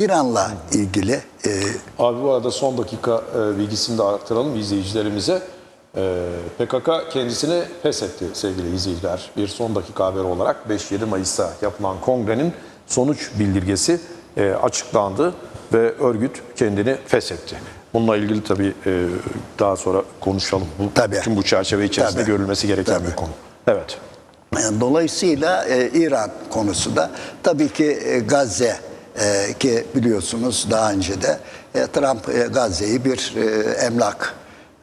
İran'la ilgili e, Abi bu arada son dakika e, bilgisini de aktaralım izleyicilerimize. E, PKK kendisini pes etti sevgili izleyiciler. Bir son dakika haberi olarak 5-7 Mayıs'ta yapılan kongrenin sonuç bildirgesi e, açıklandı ve örgüt kendini feshetti. Bununla ilgili tabii e, daha sonra konuşalım. Bu, Tabii. Tüm bu çerçeve içerisinde Tabii. görülmesi gereken Tabii. bir konu. Evet. Yani Dolayısıyla e, İran konusu da tabii ki e, Gazze e, ki biliyorsunuz daha önce de e, Trump e, Gazze'yi bir e, emlak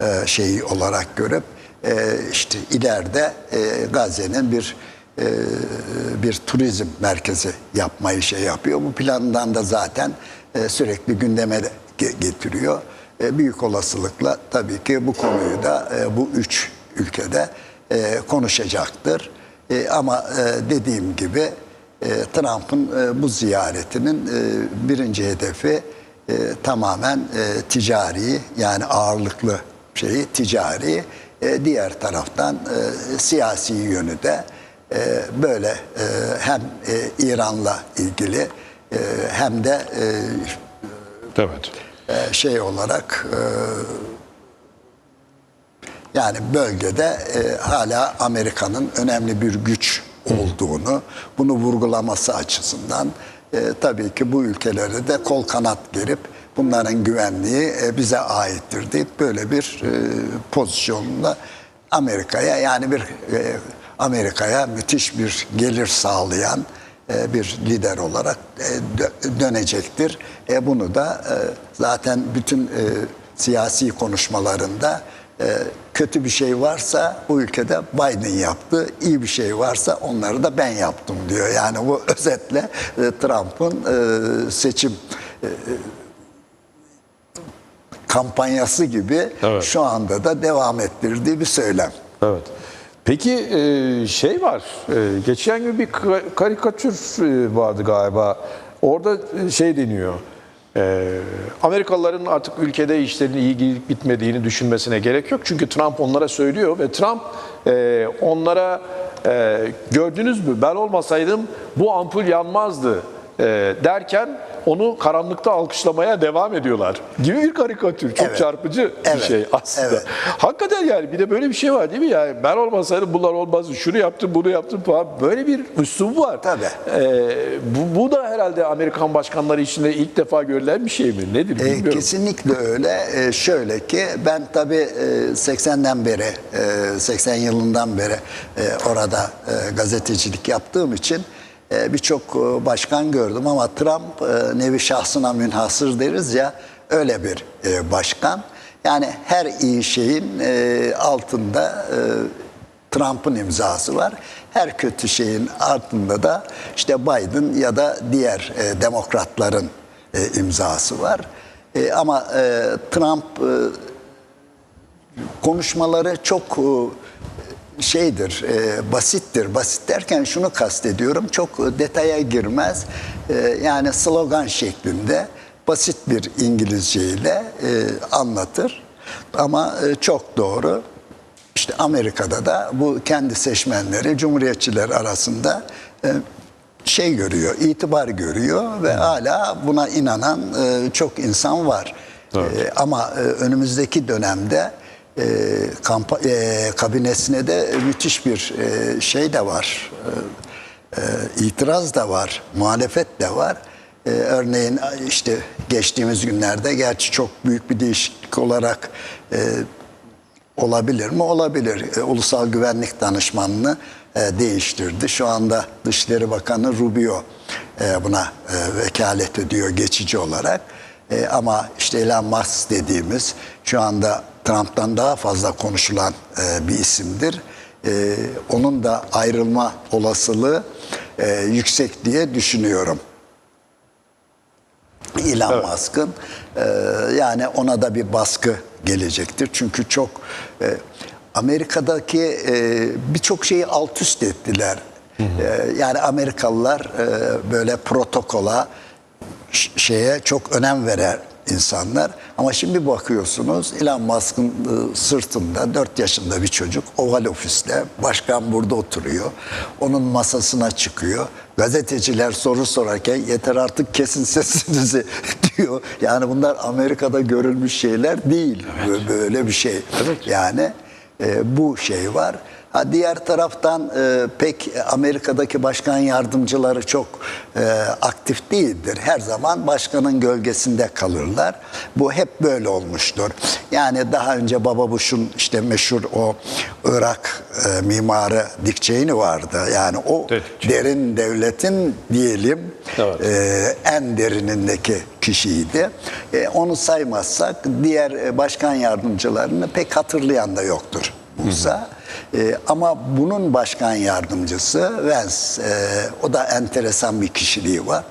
e, şeyi olarak görüp e, işte ileride e, Gazze'nin bir e, bir turizm merkezi yapmayı şey yapıyor. Bu plandan da zaten e, sürekli gündeme de ge- getiriyor. E, büyük olasılıkla tabii ki bu konuyu da e, bu üç ülkede e, konuşacaktır. E, ama e, dediğim gibi e, Trump'ın e, bu ziyaretinin e, birinci hedefi e, tamamen e, ticari yani ağırlıklı şeyi ticari. E, diğer taraftan e, siyasi yönü de e, böyle e, hem e, İran'la ilgili e, hem de e, Evet. e, şey olarak e, yani bölgede e, hala Amerika'nın önemli bir güç olduğunu, bunu vurgulaması açısından e, tabii ki bu ülkelere de kol kanat gerip bunların güvenliği e, bize aittir deyip böyle bir e, pozisyonunda Amerika'ya yani bir e, Amerika'ya müthiş bir gelir sağlayan e, bir lider olarak e, dö- dönecektir. E, bunu da e, zaten bütün e, siyasi konuşmalarında kötü bir şey varsa bu ülkede Biden yaptı, iyi bir şey varsa onları da ben yaptım diyor. Yani bu özetle e, Trump'ın e, seçim e, kampanyası gibi Evet. şu anda da devam ettirdiği bir söylem. Evet. Peki e, şey var, e, geçen gün bir ka- karikatür e, vardı galiba. Orada e, şey deniyor, e, Amerikalıların artık ülkede işlerinin iyi gidip bitmediğini düşünmesine gerek yok. Çünkü Trump onlara söylüyor ve Trump e, onlara e, gördünüz mü ben olmasaydım bu ampul yanmazdı e, derken onu karanlıkta alkışlamaya devam ediyorlar gibi bir karikatür. Çok Evet. çarpıcı bir Evet. şey aslında. Evet. Hakikaten yani bir de böyle bir şey var değil mi? Yani ben olmasaydım bunlar olmazdı. Şunu yaptım, bunu yaptım falan. Böyle bir üslubu var. Tabii. Ee, bu, bu da herhalde Amerikan başkanları içinde ilk defa görülen bir şey mi? Nedir E, bilmiyorum. kesinlikle öyle. E, şöyle ki ben tabii e, 80'den beri, e, 80 yılından beri e, orada e, gazetecilik yaptığım için e, birçok e, başkan gördüm ama Trump e, nevi şahsına münhasır deriz ya öyle bir e, başkan. Yani her iyi şeyin e, altında e, Trump'ın imzası var. Her kötü şeyin altında da işte Biden ya da diğer e, demokratların e, imzası var. E, ama e, Trump e, konuşmaları çok e, şeydir, e, basittir. Basit derken şunu kastediyorum, çok detaya girmez. E, yani slogan şeklinde basit bir İngilizceyle e, anlatır. Ama e, çok doğru. İşte Amerika'da da bu kendi seçmenleri, cumhuriyetçiler arasında e, şey görüyor, itibar görüyor ve hala buna inanan e, çok insan var. Evet. E, ama e, önümüzdeki dönemde e, kampa, e, kabinesine de müthiş bir e, şey de var. E, e, itiraz da var, muhalefet de var. E, örneğin işte geçtiğimiz günlerde gerçi çok büyük bir değişiklik olarak e, Olabilir mi? Olabilir. E, Ulusal Güvenlik Danışmanını e, değiştirdi. Şu anda Dışişleri Bakanı Rubio e, buna e, vekalet ediyor geçici olarak. E, ama işte Elon Musk dediğimiz şu anda Trump'tan daha fazla konuşulan e, bir isimdir. E, onun da ayrılma olasılığı e, yüksek diye düşünüyorum. Elon Musk'ın e, yani ona da bir baskı gelecektir. Çünkü çok e, Amerika'daki e, birçok şeyi alt üst ettiler. E, yani Amerikalılar e, böyle protokola şeye çok önem verer insanlar. Ama şimdi bakıyorsunuz Elon Musk'ın e, sırtında 4 yaşında bir çocuk oval ofiste. Başkan burada oturuyor. Onun masasına çıkıyor. Gazeteciler soru sorarken yeter artık kesin sesinizi diyor. Yani bunlar Amerika'da görülmüş şeyler değil. Böyle- Böyle bir şey. Yani e, bu şey var. Ha, diğer taraftan e, pek Amerika'daki başkan yardımcıları çok e, aktif değildir. Her zaman başkanın gölgesinde kalırlar. Bu hep böyle olmuştur. Yani daha önce Baba Bush'un işte meşhur o Irak e, mimarı Dick Cheney vardı. Yani o Evet, derin devletin diyelim Evet. e, en derinindeki kişiydi. E, onu saymazsak diğer başkan yardımcılarını pek hatırlayan da yoktur Musa. E, ama bunun başkan yardımcısı Vance, e, o da enteresan bir kişiliği var.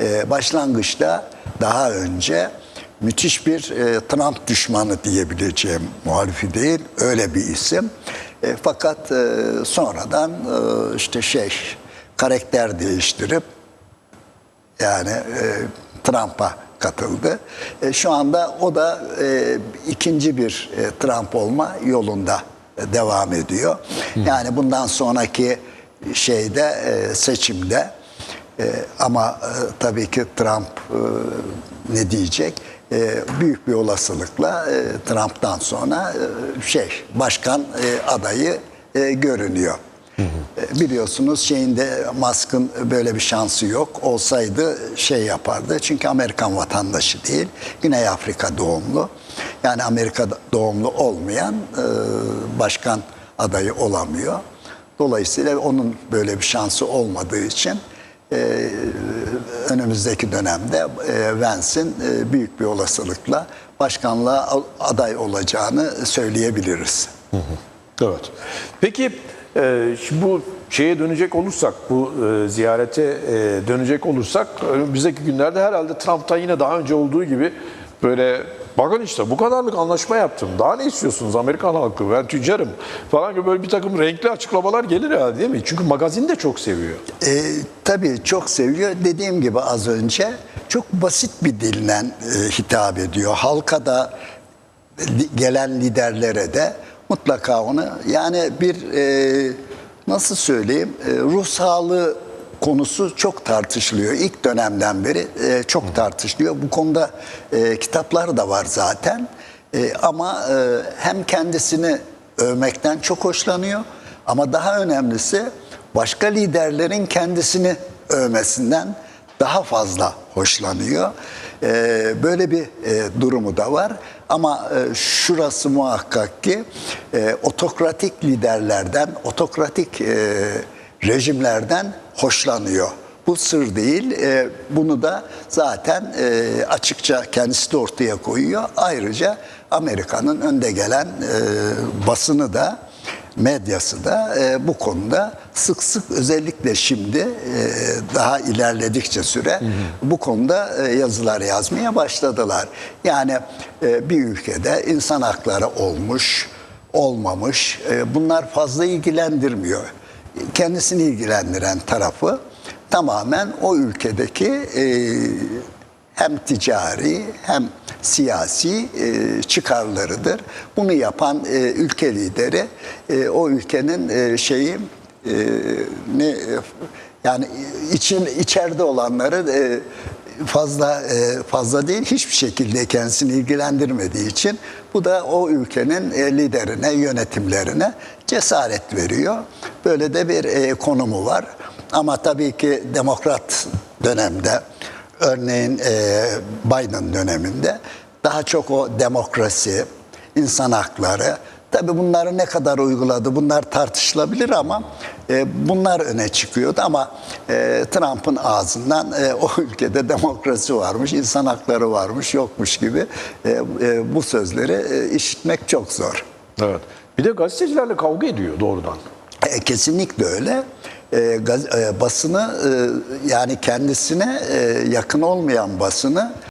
E, başlangıçta daha önce müthiş bir e, Trump düşmanı diyebileceğim muhalifi değil, öyle bir isim. E, fakat e, sonradan e, işte şey karakter değiştirip yani e, Trump'a katıldı. E, şu anda o da e, ikinci bir e, Trump olma yolunda devam ediyor. Yani bundan sonraki şeyde e, seçimde e, ama e, tabii ki Trump ne diyecek? Büyük bir olasılıkla Trump'tan sonra şey başkan adayı görünüyor. Biliyorsunuz şeyinde Musk'ın böyle bir şansı yok. Olsaydı şey yapardı. Çünkü Amerikan vatandaşı değil. Güney Afrika doğumlu. Yani Amerika doğumlu olmayan e, başkan adayı olamıyor. Dolayısıyla onun böyle bir şansı olmadığı için e, önümüzdeki dönemde e, Vance'in e, büyük bir olasılıkla başkanlığa aday olacağını söyleyebiliriz. Evet. Peki e, şimdi bu şeye dönecek olursak, bu e, ziyarete e, dönecek olursak önümüzdeki günlerde herhalde Trump'tan yine daha önce olduğu gibi böyle bakın işte bu kadarlık anlaşma yaptım. Daha ne istiyorsunuz Amerikan halkı? Ben tüccarım falan gibi böyle bir takım renkli açıklamalar gelir herhalde değil mi? Çünkü magazin de çok seviyor. E, tabii çok seviyor. Dediğim gibi az önce çok basit bir dille e, hitap ediyor. Halka da gelen liderlere de mutlaka onu yani bir e, nasıl söyleyeyim e, ruh sağlığı konusu çok tartışılıyor. İlk dönemden beri e, çok tartışılıyor. Bu konuda e, kitaplar da var zaten. E, ama e, hem kendisini övmekten çok hoşlanıyor ama daha önemlisi başka liderlerin kendisini övmesinden daha fazla hoşlanıyor. Ee, böyle bir e, durumu da var. Ama e, şurası muhakkak ki e, otokratik liderlerden, otokratik e, rejimlerden hoşlanıyor. Bu sır değil. E, bunu da zaten e, açıkça kendisi de ortaya koyuyor. Ayrıca Amerika'nın önde gelen e, basını da medyası da e, bu konuda sık sık özellikle şimdi e, daha ilerledikçe süre bu konuda e, yazılar yazmaya başladılar. Yani e, bir ülkede insan hakları olmuş, olmamış e, bunlar fazla ilgilendirmiyor. Kendisini ilgilendiren tarafı tamamen o ülkedeki e, hem ticari hem siyasi e, çıkarlarıdır. Bunu yapan e, ülke lideri e, o ülkenin e, şeyi e, ne e, yani için içeride olanları e, fazla e, fazla değil hiçbir şekilde kendisini ilgilendirmediği için bu da o ülkenin e, liderine, yönetimlerine cesaret veriyor. Böyle de bir e, konumu var. Ama tabii ki demokrat dönemde örneğin Biden döneminde daha çok o demokrasi, insan hakları, tabii bunları ne kadar uyguladı bunlar tartışılabilir ama e, bunlar öne çıkıyordu ama e, Trump'ın ağzından e, o ülkede demokrasi varmış, insan hakları varmış, yokmuş gibi e, e, bu sözleri e, işitmek çok zor. Evet. Bir de gazetecilerle kavga ediyor doğrudan. E, kesinlikle öyle. E, gaz- e, basını e, yani kendisine e, yakın olmayan basını